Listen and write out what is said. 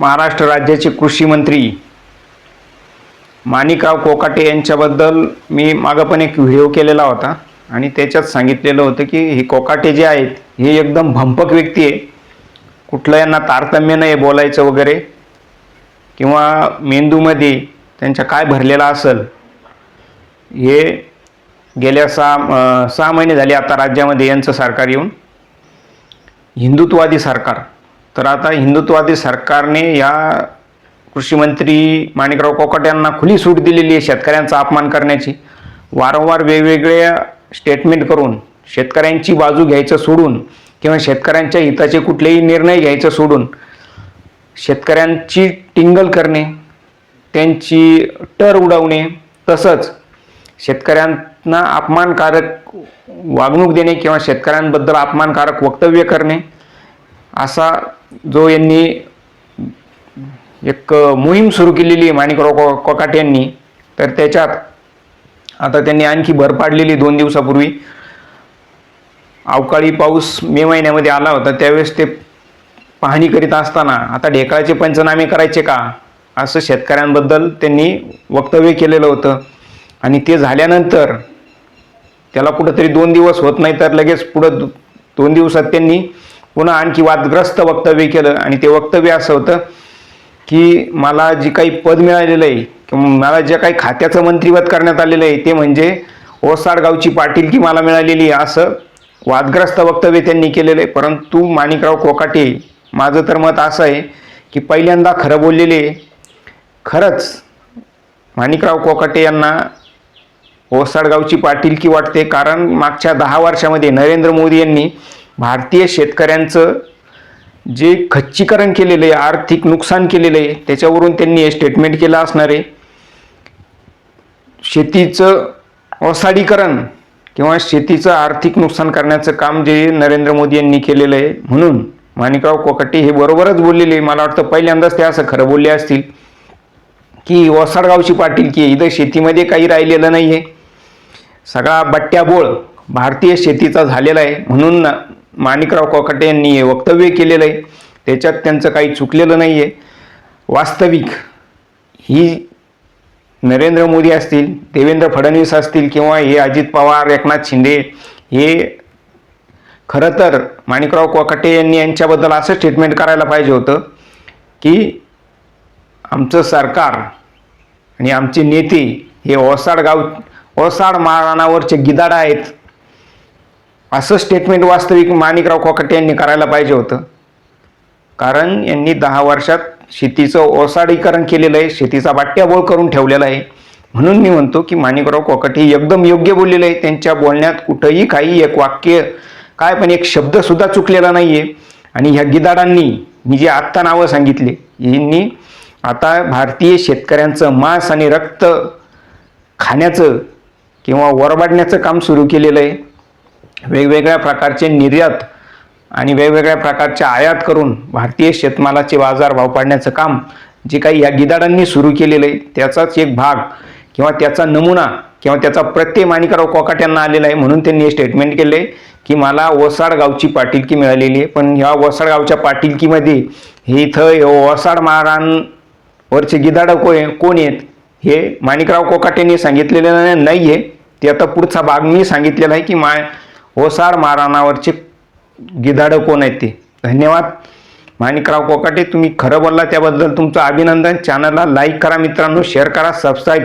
महाराष्ट्र राज्याचे कृषी मंत्री माणिकराव कोकाटे यांच्याबद्दल मी मागं पण एक व्हिडिओ केलेला होता आणि त्याच्यात सांगितलेलं होतं की हे कोकाटे जे आहेत हे एकदम भंपक व्यक्ती आहे. कुठलं यांना तारतम्य नाही बोलायचं वगैरे. किंवा मेंदूमध्ये त्यांच्या काय भरलेलं असेल. हे गेल्या सहा सहा महिने झाले आता राज्यामध्ये यांचं सरकार येऊन. हिंदुत्ववादी सरकार. तर आता हिंदुत्ववादी सरकारने या कृषीमंत्री माणिकराव कोकट यांना खुली सूट दिलेली आहे शेतकऱ्यांचा अपमान करण्याची. वारंवार वेगवेगळ्या स्टेटमेंट करून शेतकऱ्यांची बाजू घ्यायचं सोडून किंवा शेतकऱ्यांच्या हिताचे कुठलेही निर्णय घ्यायचं सोडून शेतकऱ्यांची टिंगल करणे त्यांची टर उडवणे तसंच शेतकऱ्यांना अपमानकारक वागणूक देणे किंवा शेतकऱ्यांबद्दल अपमानकारक वक्तव्य करणे असा जो यांनी एक मोहीम सुरू केलेली आहे माणिकराव को यांनी तर त्याच्यात आता त्यांनी आणखी भर पाडलेली दोन दिवसापूर्वी. अवकाळी पाऊस मे महिन्यामध्ये आला होता त्यावेळेस ते पाहणी करीत असताना आता ढेकाळाचे पंचनामे करायचे का? असं शेतकऱ्यांबद्दल त्यांनी वक्तव्य केलेलं होतं. आणि ते झाल्यानंतर त्याला कुठंतरी दोन दिवस होत नाही तर लगेच पुढं दोन दिवसात त्यांनी पुन्हा आणखी वादग्रस्त वक्तव्य केलं. आणि ते वक्तव्य असं होतं की मला जे काही पद मिळालेलं आहे किंवा मला जे काही खात्याचं मंत्रिपद करण्यात आलेलं आहे ते म्हणजे ओसाडगावची पाटीलकी मला मिळालेली आहे असं वादग्रस्त वक्तव्य त्यांनी केलेलं आहे. परंतु माणिकराव कोकाटे माझं तर मत असं आहे की पहिल्यांदा खरं बोललेले खरंच माणिकराव कोकाटे यांना ओसाडगावची पाटीलकी वाटते कारण मागच्या दहा वर्षामध्ये नरेंद्र मोदी यांनी भारतीय शेतकऱ्यांचं जे खच्चीकरण केलेलं आहे आर्थिक नुकसान केलेलं आहे त्याच्यावरून त्यांनी हे स्टेटमेंट केलं असणार आहे. शेतीचं ओसाडीकरण किंवा शेतीचं आर्थिक नुकसान करण्याचं काम जे नरेंद्र मोदी यांनी केलेलं आहे म्हणून माणिकराव कोकाटे हे बरोबरच बोललेले आहे. मला वाटतं पहिल्यांदाच ते असं खरं बोलले असतील की ओसाडगावची पाटील की इथं शेतीमध्ये काही राहिलेलं नाही आहे सगळा बट्ट्याबोळ भारतीय शेतीचा झालेला आहे. म्हणून माणिकराव कोकाटे यांनी हे वक्तव्य केलेलं आहे. त्याच्यात त्यांचं काही चुकलेलं नाही आहे वास्तविक ही नरेंद्र मोदी असतील देवेंद्र फडणवीस असतील किंवा हे अजित पवार एकनाथ शिंदे हे खरं तर माणिकराव कोकाटे यांनी यांच्याबद्दल असं स्टेटमेंट करायला पाहिजे होतं की आमचं सरकार आणि आमचे नेते हे ओसाड गाव ओसाड मारणावरचे गिदाड आहेत. असं स्टेटमेंट वास्तविक माणिकराव कोकाटे यांनी करायला पाहिजे होतं. कारण यांनी दहा वर्षात शेतीचं ओसाडीकरण केलेलं आहे शेतीचा बाट्याबोळ करून ठेवलेला आहे. म्हणून मी म्हणतो की माणिकराव कोकाटे हे एकदम योग्य बोललेले आहे त्यांच्या बोलण्यात कुठंही काही एक वाक्य काय पण एक शब्दसुद्धा चुकलेला नाही आहे आणि ह्या गिदाडांनी मी जे आत्ता नावं सांगितले यांनी आता भारतीय शेतकऱ्यांचं मांस आणि रक्त खाण्याचं किंवा वरबाडण्याचं काम सुरू केलेलं आहे. वेगवेगळ्या प्रकारचे निर्यात आणि वेगवेगळ्या प्रकारच्या आयात करून भारतीय शेतमालाचे बाजारभाव पाडण्याचं काम जे काही या गिदाडांनी सुरू केलेलं आहे त्याचाच एक भाग किंवा त्याचा नमुना किंवा त्याचा प्रत्यय माणिकराव कोकाट्यांना आलेला आहे म्हणून त्यांनी हे स्टेटमेंट केलं आहे की मला वसाड गावची पाटीलकी मिळालेली आहे. पण ह्या वसाड गावच्या पाटीलकीमध्ये हे इथं वसाड महाराणवरचे गिदाडं को कोण आहेत? हे माणिकराव कोकाटेंनी सांगितलेलं नाही आहे. ते आता पुढचा भाग मी सांगितलेला आहे की मा ओसाड महाराणावरचे गिधाडं कोण आहेत ते? धन्यवाद. माणिकराव कोकाटे तुम्ही खरं बोलला त्याबद्दल तुमचं अभिनंदन. चॅनलला लाईक करा मित्रांनो शेअर करा सबस्क्राईब